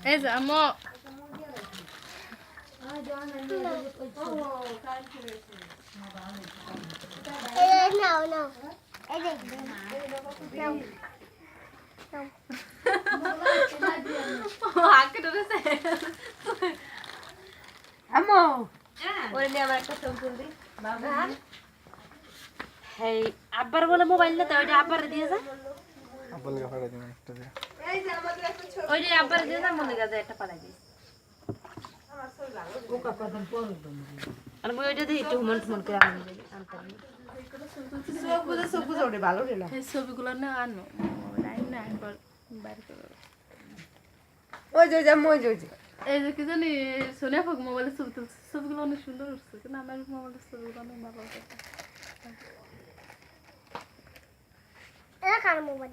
এই যে ধরেছে আম্মু ওরে নিয়ে আমার একটা ছবি তুলবি হেই আব্বার বলে মোবাইল নিতে ওইটা আব্বার দিয়ে যা আব্বা লেগে ফাড়া দিবেন একটা দিয়ে। ওই যে আব্বার দিয়ে যা মনে কাজে একটা পালাই দিস। আর মুই ওইটা দিয়ে একটু হুমন হুমন করে আনি দেবে আনতে। চোখ বুঝে চোখ ওটা ভালো রে না। এই ছবিগুলো না আনো। লাইন না একবার বাইর করে। ওই যে ওই যে আম্মু, যে এই যে কি জানি সোনিয়া ফোক মোবাইলে ছবি তুলছে। ছবিগুলো অনেক সুন্দর উঠছে কিন্তু আমার মোবাইলের ছবিগুলো অনেক ভালো উঠছে এটা কার মোবাইল?